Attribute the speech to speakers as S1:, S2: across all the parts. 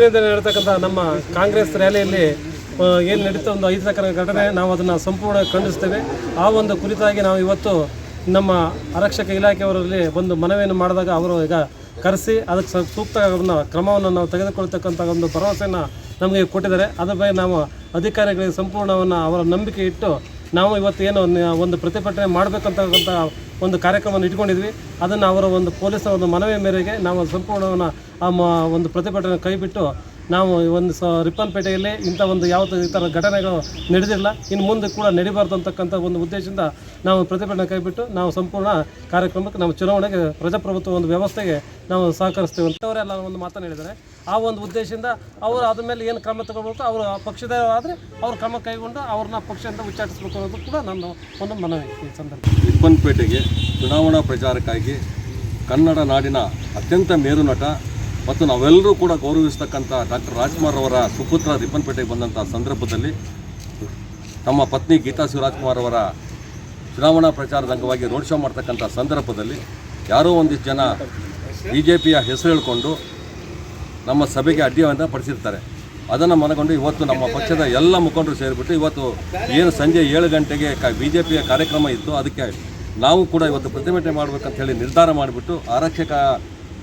S1: ನಡೀತಕ್ಕಂಥ ನಮ್ಮ ಕಾಂಗ್ರೆಸ್ ರ್ಯಾಲಿಯಲ್ಲಿ ಏನು ನಡೀತಾ ಒಂದು ಅಹಿತಕರ ಘಟನೆ, ನಾವು ಅದನ್ನು ಸಂಪೂರ್ಣ ಖಂಡಿಸ್ತೇವೆ ಆ ಒಂದು ಕುರಿತಾಗಿ ನಾವು ಇವತ್ತು ನಮ್ಮ ಆರಕ್ಷಕ ಇಲಾಖೆಯವರಲ್ಲಿ ಒಂದು ಮನವಿಯನ್ನು ಮಾಡಿದಾಗ ಅವರು ಈಗ ಕರೆಸಿ, ಅದಕ್ಕೆ ಸೂಕ್ತ ಕ್ರಮವನ್ನು ನಾವು ತೆಗೆದುಕೊಳ್ತಕ್ಕಂಥ ಒಂದು ಭರವಸೆಯನ್ನು ನಮಗೆ ಕೊಟ್ಟಿದ್ದಾರೆ. ಅದರ ಬಗ್ಗೆ ನಾವು ಅಧಿಕಾರಿಗಳಿಗೆ ಸಂಪೂರ್ಣವನ್ನು ಅವರ ನಂಬಿಕೆ ಇಟ್ಟು ನಾವು ಇವತ್ತು ಏನು ಒಂದು ಪ್ರತಿಭಟನೆ ಮಾಡಬೇಕಂತಕ್ಕಂಥ ಒಂದು ಕಾರ್ಯಕ್ರಮವನ್ನು ಇಟ್ಕೊಂಡಿದ್ವಿ. ಅದನ್ನು ಅವರ ಒಂದು ಪೊಲೀಸರ ಒಂದು ಮನವಿ ಮೇರೆಗೆ ನಾವು ಸಂಪೂರ್ಣವನ್ನು ಆ ಮ, ಒಂದು ಪ್ರತಿಭಟನೆ ಕೈಬಿಟ್ಟು ನಾವು ಒಂದು ಸ ರಿಪ್ಪನ್ಪೇಟೆಯಲ್ಲಿ ಇಂಥ ಒಂದು ಯಾವುದೇ ಈ ಥರ ಘಟನೆಗಳು ನಡೆದಿಲ್ಲ ಇನ್ನು ಮುಂದೆ ಕೂಡ ನಡಿಬಾರ್ದು ಅಂತಕ್ಕಂಥ ಒಂದು ಉದ್ದೇಶದಿಂದ ನಾವು ಪ್ರತಿಭಟನೆ ಕೈಬಿಟ್ಟು ನಾವು ಸಂಪೂರ್ಣ ಕಾರ್ಯಕ್ರಮಕ್ಕೆ ನಾವು ಚುನಾವಣೆಗೆ, ಪ್ರಜಾಪ್ರಭುತ್ವ ಒಂದು ವ್ಯವಸ್ಥೆಗೆ ನಾವು ಸಹಕರಿಸ್ತೇವೆ ಅಂತ ಅವರೆಲ್ಲ ಒಂದು ಮಾತನ್ನು ಹೇಳಿದ್ದಾರೆ. ಆ ಒಂದು ಉದ್ದೇಶದಿಂದ ಅವರು ಅದ್ರ ಮೇಲೆ ಏನು ಕ್ರಮ ತಗೋಬೇಕು ಅವರು ಪಕ್ಷದ ಆದರೆ ಅವ್ರ ಕ್ರಮ ಕೈಗೊಂಡು ಅವ್ರನ್ನ ಪಕ್ಷದಿಂದ ಉಚ್ಚಾಟಿಸಬೇಕು ಅನ್ನೋದು ಕೂಡ ನನ್ನ ಒಂದು ಮನವಿ ಈ ಸಂದರ್ಭ
S2: ರಿಪ್ಪನ್ಪೇಟೆಗೆ ಚುನಾವಣಾ ಪ್ರಚಾರಕ್ಕಾಗಿ ಕನ್ನಡ ನಾಡಿನ ಅತ್ಯಂತ ಮೇರು ನಟ ಮತ್ತು ನಾವೆಲ್ಲರೂ ಕೂಡ ಗೌರವಿಸ್ತಕ್ಕಂಥ ಡಾಕ್ಟರ್ ರಾಜ್ಕುಮಾರ್ ಅವರ ಸುಪುತ್ರ ರಿಪ್ಪನ್ಪೇಟೆಗೆ ಬಂದಂಥ ಸಂದರ್ಭದಲ್ಲಿ ತಮ್ಮ ಪತ್ನಿ ಗೀತಾ ಶಿವರಾಜ್ಕುಮಾರ್ ಅವರ ಚುನಾವಣಾ ಪ್ರಚಾರದ ಅಂಗವಾಗಿ ರೋಡ್ ಶೋ ಮಾಡ್ತಕ್ಕಂಥ ಸಂದರ್ಭದಲ್ಲಿ ಯಾರೋ ಒಂದಿಷ್ಟು ಜನ ಬಿ ಜೆ ಪಿಯ ಹೆಸರು ಹೇಳಿಕೊಂಡು ನಮ್ಮ ಸಭೆಗೆ ಅಡ್ಡಿಯನ್ನು ಪಡಿಸಿರ್ತಾರೆ. ಅದನ್ನು ಮನಗೊಂಡು ಇವತ್ತು ನಮ್ಮ ಪಕ್ಷದ ಎಲ್ಲ ಮುಖಂಡರು ಸೇರಿಬಿಟ್ಟು ಇವತ್ತು ಏನು ಸಂಜೆ ಏಳು ಗಂಟೆಗೆ ಕ ಬಿ ಜೆ ಪಿಯ ಕಾರ್ಯಕ್ರಮ ಇತ್ತು ಅದಕ್ಕೆ ನಾವು ಕೂಡ ಇವತ್ತು ಪ್ರತಿಭಟನೆ ಮಾಡಬೇಕಂತ ಹೇಳಿ ನಿರ್ಧಾರ ಮಾಡಿಬಿಟ್ಟು ಆರಕ್ಷಕ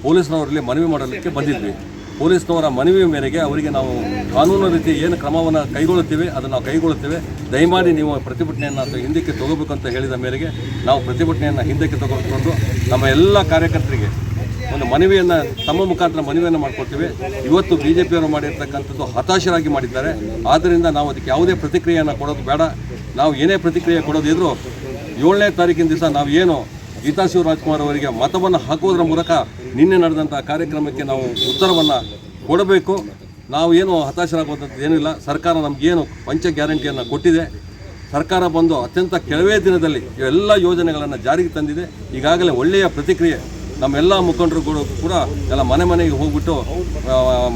S2: ಪೊಲೀಸ್ನವರಲ್ಲಿ ಮನವಿ ಮಾಡಲಿಕ್ಕೆ ಬಂದಿದ್ವಿ. ಪೊಲೀಸ್ನವರ ಮನವಿ ಮೇರೆಗೆ ಅವರಿಗೆ ನಾವು ಕಾನೂನು ರೀತಿ ಏನು ಕ್ರಮವನ್ನು ಕೈಗೊಳ್ಳುತ್ತೇವೆ, ಅದನ್ನು ನಾವು ಕೈಗೊಳ್ಳುತ್ತೇವೆ. ದಯಮಾಡಿ ನೀವು ಪ್ರತಿಭಟನೆಯನ್ನು ಹಿಂದಕ್ಕೆ ತಗೋಬೇಕಂತ ಹೇಳಿದ ಮೇರೆಗೆ ನಾವು ಪ್ರತಿಭಟನೆಯನ್ನು ಹಿಂದಕ್ಕೆ ತಗೊಂಡು ನಮ್ಮ ಎಲ್ಲ ಕಾರ್ಯಕರ್ತರಿಗೆ ಒಂದು ಮನವಿಯನ್ನು, ತಮ್ಮ ಮುಖಾಂತರ ಮನವಿಯನ್ನು ಮಾಡ್ಕೊಳ್ತೀವಿ. ಇವತ್ತು ಬಿ ಜೆ ಪಿಯವರು ಮಾಡಿರ್ತಕ್ಕಂಥದ್ದು ಹತಾಶರಾಗಿ ಮಾಡಿದ್ದಾರೆ. ಆದ್ದರಿಂದ ನಾವು ಅದಕ್ಕೆ ಯಾವುದೇ ಪ್ರತಿಕ್ರಿಯೆಯನ್ನು ಕೊಡೋದು ಬೇಡ. ನಾವು ಏನೇ ಪ್ರತಿಕ್ರಿಯೆ ಕೊಡೋದಿದ್ರು ಏಳನೇ ತಾರೀಕಿನ ದಿವಸ ನಾವು ಏನು ಗೀತಾ ಶಿವರಾಜ್ಕುಮಾರ್ ಅವರಿಗೆ ಮತವನ್ನು ಹಾಕುವುದರ ಮೂಲಕ ನಿನ್ನೆ ನಡೆದಂಥ ಕಾರ್ಯಕ್ರಮಕ್ಕೆ ನಾವು ಉತ್ತರವನ್ನು ಕೊಡಬೇಕು. ನಾವು ಏನು ಹತಾಶರಾಗುವಂಥದ್ದು ಏನಿಲ್ಲ. ಸರ್ಕಾರ ನಮಗೇನು ಪಂಚ ಗ್ಯಾರಂಟಿಯನ್ನು ಕೊಟ್ಟಿದೆ. ಸರ್ಕಾರ ಬಂದು ಅತ್ಯಂತ ಕೆಲವೇ ದಿನದಲ್ಲಿ ಎಲ್ಲ ಯೋಜನೆಗಳನ್ನು ಜಾರಿಗೆ ತಂದಿದೆ. ಈಗಾಗಲೇ ಒಳ್ಳೆಯ ಪ್ರತಿಕ್ರಿಯೆ ನಮ್ಮೆಲ್ಲ ಮುಖಂಡರು ಕೂಡ ಕೂಡ ಎಲ್ಲ ಮನೆ ಮನೆಗೆ ಹೋಗ್ಬಿಟ್ಟು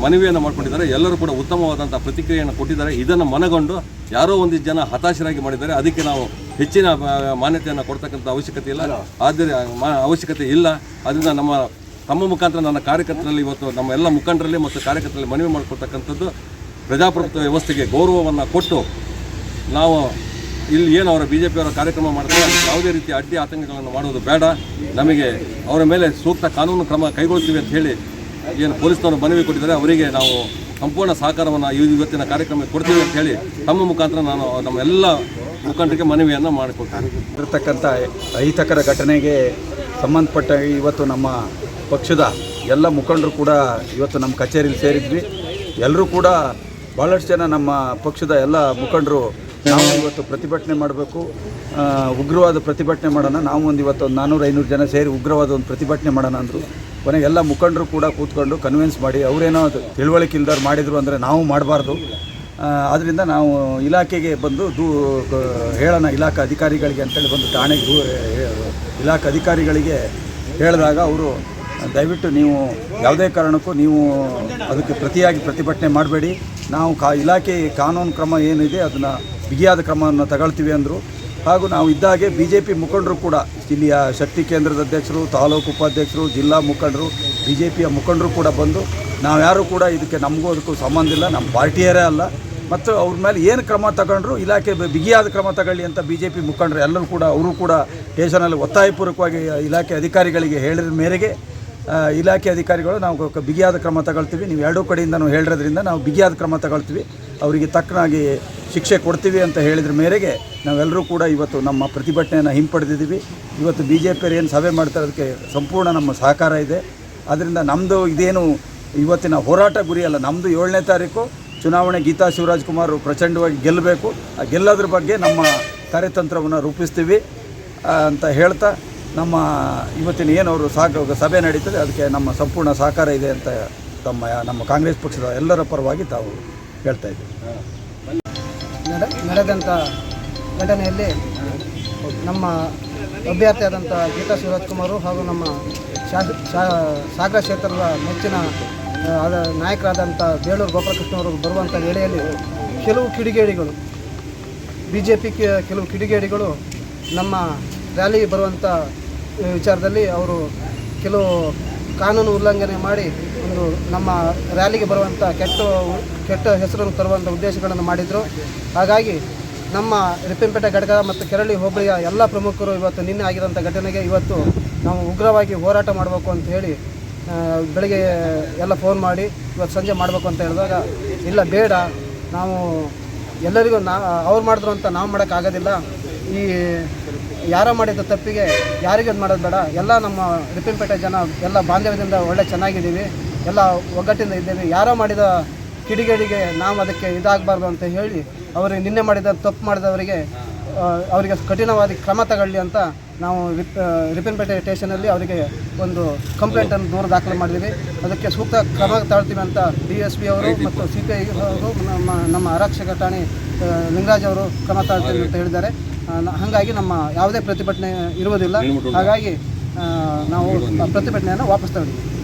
S2: ಮನವಿಯನ್ನು ಮಾಡ್ಕೊಂಡಿದ್ದಾರೆ. ಎಲ್ಲರೂ ಕೂಡ ಉತ್ತಮವಾದಂಥ ಪ್ರತಿಕ್ರಿಯೆಯನ್ನು ಕೊಟ್ಟಿದ್ದಾರೆ. ಇದನ್ನು ಮನಗೊಂಡು ಯಾರೋ ಒಂದಿಷ್ಟು ಜನ ಹತಾಶರಾಗಿ ಮಾಡಿದ್ದಾರೆ. ಅದಕ್ಕೆ ನಾವು ಹೆಚ್ಚಿನ ಮಾನ್ಯತೆಯನ್ನು ಕೊಡ್ತಕ್ಕಂಥ ಅವಶ್ಯಕತೆ ಇಲ್ಲ. ಆದರೆ ಅವಶ್ಯಕತೆ ಇಲ್ಲ. ಅದರಿಂದ ನಮ್ಮ ತಮ್ಮ ಮುಖಾಂತರ ನನ್ನ ಕಾರ್ಯಕರ್ತರಲ್ಲಿ ಇವತ್ತು ನಮ್ಮ ಎಲ್ಲ ಮುಖಂಡರಲ್ಲಿ ಮತ್ತು ಕಾರ್ಯಕರ್ತರಲ್ಲಿ ಮನವಿ ಮಾಡಿಕೊಡ್ತಕ್ಕಂಥದ್ದು ಪ್ರಜಾಪ್ರಭುತ್ವ ವ್ಯವಸ್ಥೆಗೆ ಗೌರವವನ್ನು ಕೊಟ್ಟು ನಾವು ಇಲ್ಲಿ ಏನು ಅವರ ಬಿ ಜೆ ಪಿಯವರ ಕಾರ್ಯಕ್ರಮ ಮಾಡ್ತಾರೆ ಯಾವುದೇ ರೀತಿಯ ಅಡ್ಡಿ ಆತಂಕಗಳನ್ನು ಮಾಡುವುದು ಬೇಡ. ನಮಗೆ ಅವರ ಮೇಲೆ ಸೂಕ್ತ ಕಾನೂನು ಕ್ರಮ ಕೈಗೊಳ್ತೀವಿ ಅಂತ ಹೇಳಿ ಏನು ಪೊಲೀಸ್ನವರು ಮನವಿ ಕೊಟ್ಟಿದ್ದಾರೆ. ಅವರಿಗೆ ನಾವು ಸಂಪೂರ್ಣ ಸಹಕಾರವನ್ನು ಇವತ್ತಿನ ಕಾರ್ಯಕ್ರಮಕ್ಕೆ ಕೊಡ್ತೀವಿ ಅಂತ ಹೇಳಿ ತಮ್ಮ ಮುಖಾಂತರ ನಾನು ನಮ್ಮ ಎಲ್ಲ ಮುಖಂಡರಿಗೆ ಮನವಿಯನ್ನು ಮಾಡಿಕೊಡ್ತೇನೆ.
S3: ಇರತಕ್ಕಂಥ ಅಹಿತಕರ ಘಟನೆಗೆ ಸಂಬಂಧಪಟ್ಟ ಇವತ್ತು ನಮ್ಮ ಪಕ್ಷದ ಎಲ್ಲ ಮುಖಂಡರು ಕೂಡ ಇವತ್ತು ನಮ್ಮ ಕಚೇರಿಯಲ್ಲಿ ಸೇರಿದ್ವಿ. ಎಲ್ಲರೂ ಕೂಡ ಭಾಳಷ್ಟು ಜನ ನಮ್ಮ ಪಕ್ಷದ ಎಲ್ಲ ಮುಖಂಡರು ನಾವು ಇವತ್ತು ಪ್ರತಿಭಟನೆ ಮಾಡಬೇಕು. ಉಗ್ರವಾದ ಪ್ರತಿಭಟನೆ ಮಾಡೋಣ. ನಾವು ಒಂದು ಇವತ್ತು ಒಂದು ನಾನ್ನೂರು ಐನೂರು ಜನ ಸೇರಿ ಉಗ್ರವಾದ ಒಂದು ಪ್ರತಿಭಟನೆ ಮಾಡೋಣ ಅಂದರು. ಕೊನೆಗೆ ಎಲ್ಲ ಮುಖಂಡರು ಕೂಡ ಕೂತ್ಕೊಂಡು ಕನ್ವಿನ್ಸ್ ಮಾಡಿ ಅವರೇನೋ ತಿಳುವಳಿಕೆ ಇಲ್ದವ್ರು ಮಾಡಿದರು ಅಂದರೆ ನಾವು ಮಾಡಬಾರ್ದು. ಆದ್ದರಿಂದ ನಾವು ಇಲಾಖೆಗೆ ಬಂದು ದೂ ಹೇಳೋಣ. ಇಲಾಖಾ ಅಧಿಕಾರಿಗಳಿಗೆ ಅಂತೇಳಿ ಬಂದು ಠಾಣೆಗೆ ದೂ ಇಲಾಖೆ ಅಧಿಕಾರಿಗಳಿಗೆ ಹೇಳಿದಾಗ ಅವರು ದಯವಿಟ್ಟು ನೀವು ಯಾವುದೇ ಕಾರಣಕ್ಕೂ ನೀವು ಅದಕ್ಕೆ ಪ್ರತಿಯಾಗಿ ಪ್ರತಿಭಟನೆ ಮಾಡಬೇಡಿ. ನಾವು ಕಾ ಇಲಾಖೆ ಕಾನೂನು ಕ್ರಮ ಏನಿದೆ ಅದನ್ನು ಬಿಗಿಯಾದ ಕ್ರಮವನ್ನು ತಗೊಳ್ತೀವಿ ಅಂದರು. ಹಾಗೂ ನಾವು ಇದ್ದಾಗೆ ಬಿ ಜೆ ಪಿ ಮುಖಂಡರು ಕೂಡ ಇಲ್ಲಿಯ ಶಕ್ತಿ ಕೇಂದ್ರದ ಅಧ್ಯಕ್ಷರು, ತಾಲೂಕು ಉಪಾಧ್ಯಕ್ಷರು, ಜಿಲ್ಲಾ ಮುಖಂಡರು ಬಿ ಜೆ ಪಿಯ ಮುಖಂಡರು ಕೂಡ ಬಂದು, ನಾವು ಯಾರೂ ಕೂಡ ಇದಕ್ಕೆ ನಮಗೂ ಅದಕ್ಕೂ ಸಂಬಂಧ ಇಲ್ಲ ನಮ್ಮ ಪಾರ್ಟಿಯರೇ ಅಲ್ಲ. ಮತ್ತು ಅವ್ರ ಮೇಲೆ ಏನು ಕ್ರಮ ತಗೊಂಡ್ರು, ಇಲಾಖೆ ಬಿಗಿಯಾದ ಕ್ರಮ ತಗೊಳ್ಳಿ ಅಂತ ಬಿ ಜೆ ಪಿ ಮುಖಂಡರು ಎಲ್ಲರೂ ಕೂಡ, ಅವರು ಕೂಡ ಸ್ಟೇಷನಲ್ಲಿ ಒತ್ತಾಯಪೂರ್ವಕವಾಗಿ ಇಲಾಖೆ ಅಧಿಕಾರಿಗಳಿಗೆ ಹೇಳಿದ ಮೇರೆಗೆ ಇಲಾಖೆ ಅಧಿಕಾರಿಗಳು ನಾವು ಬಿಗಿಯಾದ ಕ್ರಮ ತಗೊಳ್ತೀವಿ. ನೀವು ಎರಡೂ ಕಡೆಯಿಂದನೂ ಹೇಳಿರೋದ್ರಿಂದ ನಾವು ಬಿಗಿಯಾದ ಕ್ರಮ ತಗೊಳ್ತೀವಿ. ಅವರಿಗೆ ತಕ್ಕನಾಗಿ ಶಿಕ್ಷೆ ಕೊಡ್ತೀವಿ ಅಂತ ಹೇಳಿದ್ರ ಮೇರೆಗೆ ನಾವೆಲ್ಲರೂ ಕೂಡ ಇವತ್ತು ನಮ್ಮ ಪ್ರತಿಭಟನೆಯನ್ನು ಹಿಂಪಡೆದಿದ್ದೀವಿ. ಇವತ್ತು ಬಿ ಜೆ ಏನು ಸಭೆ ಮಾಡ್ತಾರೆ ಅದಕ್ಕೆ ಸಂಪೂರ್ಣ ನಮ್ಮ ಸಹಕಾರ ಇದೆ. ಅದರಿಂದ ನಮ್ಮದು ಇದೇನು ಇವತ್ತಿನ ಹೋರಾಟ ಗುರಿ ಅಲ್ಲ ನಮ್ಮದು ಏಳನೇ ತಾರೀಕು ಚುನಾವಣೆ ಗೀತಾ ಶಿವರಾಜ್ ಕುಮಾರ್ ಪ್ರಚಂಡವಾಗಿ ಗೆಲ್ಲಬೇಕು ಆ ಗೆಲ್ಲೋದ್ರ ಬಗ್ಗೆ ನಮ್ಮ ಕಾರ್ಯತಂತ್ರವನ್ನು ರೂಪಿಸ್ತೀವಿ ಅಂತ ಹೇಳ್ತಾ ನಮ್ಮ ಇವತ್ತಿನ ಏನು ಅವರು ಸಾಕ ಸಭೆ ನಡೀತದೆ, ಅದಕ್ಕೆ ನಮ್ಮ ಸಂಪೂರ್ಣ ಸಹಕಾರ ಇದೆ ಅಂತ ತಮ್ಮ ನಮ್ಮ ಕಾಂಗ್ರೆಸ್ ಪಕ್ಷದ ಎಲ್ಲರ ಪರವಾಗಿ ತಾವು ಹೇಳ್ತಾ ಇದ್ದೀವಿ.
S4: ನಡೆ ನಡೆದಂಥ ಘಟನೆಯಲ್ಲಿ ನಮ್ಮ ಅಭ್ಯರ್ಥಿಯಾದಂಥ ಗೀತಾ ಶಿವರಾಜ್ಕುಮಾರು ಹಾಗೂ ನಮ್ಮ ಶಾಸ ಸಾಗರ ಕ್ಷೇತ್ರದ ಆದ ನಾಯಕರಾದಂಥ ಬೇಳೂರು ಗೋಪಾಲಕೃಷ್ಣವರು ಬರುವಂಥ ವೇಳೆಯಲ್ಲಿ ಕೆಲವು ಕಿಡಿಗೇಡಿಗಳು ಬಿ ಜೆ ಪಿ ಕೆಲವು ಕಿಡಿಗೇಡಿಗಳು ನಮ್ಮ ರ್ಯಾಲಿ ಬರುವಂಥ ವಿಚಾರದಲ್ಲಿ ಅವರು ಕೆಲವು ಕಾನೂನು ಉಲ್ಲಂಘನೆ ಮಾಡಿ ಒಂದು ನಮ್ಮ ರ್ಯಾಲಿಗೆ ಬರುವಂಥ ಕೆಟ್ಟ ಕೆಟ್ಟ ಹೆಸರನ್ನು ತರುವಂಥ ಉದ್ದೇಶಗಳನ್ನು ಮಾಡಿದರು. ಹಾಗಾಗಿ ನಮ್ಮ ರಿಪ್ಪನ್ಪೇಟೆ ಘಟಕ ಮತ್ತು ಕೆರಳಿ ಹೋಬಳಿಯ ಎಲ್ಲ ಪ್ರಮುಖರು ಇವತ್ತು ನಿನ್ನೆ ಆಗಿರೋಂಥ ಘಟನೆಗೆ ಇವತ್ತು ನಾವು ಉಗ್ರವಾಗಿ ಹೋರಾಟ ಮಾಡಬೇಕು ಅಂತ ಹೇಳಿ ಬೆಳಿಗ್ಗೆ ಎಲ್ಲ ಫೋನ್ ಮಾಡಿ ಇವತ್ತು ಸಂಜೆ ಮಾಡಬೇಕು ಅಂತ ಹೇಳಿದಾಗ, ಇಲ್ಲ ಬೇಡ, ನಾವು ಎಲ್ಲರಿಗೂ ನಾ, ಅವ್ರು ಮಾಡಿದ್ರು ಅಂತ ನಾವು ಮಾಡೋಕ್ಕಾಗೋದಿಲ್ಲ. ಈ ಯಾರೋ ಮಾಡಿದ ತಪ್ಪಿಗೆ ಯಾರಿಗೂ ಇದು ಮಾಡೋದು ಬೇಡ. ಎಲ್ಲ ನಮ್ಮ ರಿಪ್ಪನ್ಪೇಟೆ ಜನ, ಎಲ್ಲ ಬಾಂಧವ್ಯದಿಂದ ಒಳ್ಳೆ ಚೆನ್ನಾಗಿದ್ದೀವಿ. ಎಲ್ಲ ಒಗ್ಗಟ್ಟಿಂದ ಇದ್ದೇವೆ. ಯಾರೋ ಮಾಡಿದ ಕಿಡಿಗೇಡಿಗೆ ನಾವು ಅದಕ್ಕೆ ಇದಾಗಬಾರ್ದು ಅಂತ ಹೇಳಿ ಅವರಿಗೆ ನಿನ್ನೆ ಮಾಡಿದ ತಪ್ಪು ಮಾಡಿದವರಿಗೆ ಅವರಿಗೆ ಕಠಿಣವಾಗಿ ಕ್ರಮ ತಗೊಳ್ಳಿ ಅಂತ ನಾವು ರಿಪ್ ರಿಪ್ಪನ್ಪೇಟೆ ಸ್ಟೇಷನಲ್ಲಿ ಅವರಿಗೆ ಒಂದು ಕಂಪ್ಲೇಂಟನ್ನು ದೂರ ದಾಖಲು ಮಾಡಿದ್ದೀವಿ. ಅದಕ್ಕೆ ಸೂಕ್ತ ಕ್ರಮ ತಾಳ್ತೀವಿ ಅಂತ ಡಿ ಎಸ್ ಪಿ ಅವರು ಮತ್ತು ಸಿ ಪಿ ಐ ಅವರು ನಮ್ಮ ನಮ್ಮ ಆರಕ್ಷಕ ಠಾಣೆ ಲಿಂಗರಾಜ್ ಅವರು ಕ್ರಮ ತಾಳ್ತೀವಿ ಅಂತ ಹೇಳಿದ್ದಾರೆ. ಹಾಗಾಗಿ ನಮ್ಮ ಯಾವುದೇ ಪ್ರತಿಭಟನೆ ಇರುವುದಿಲ್ಲ. ಹಾಗಾಗಿ ಆ, ನಾವು ಪ್ರತಿಭಟನೆಯನ್ನು ವಾಪಸ್ ತಗೊಂಡಿದ್ದೀವಿ.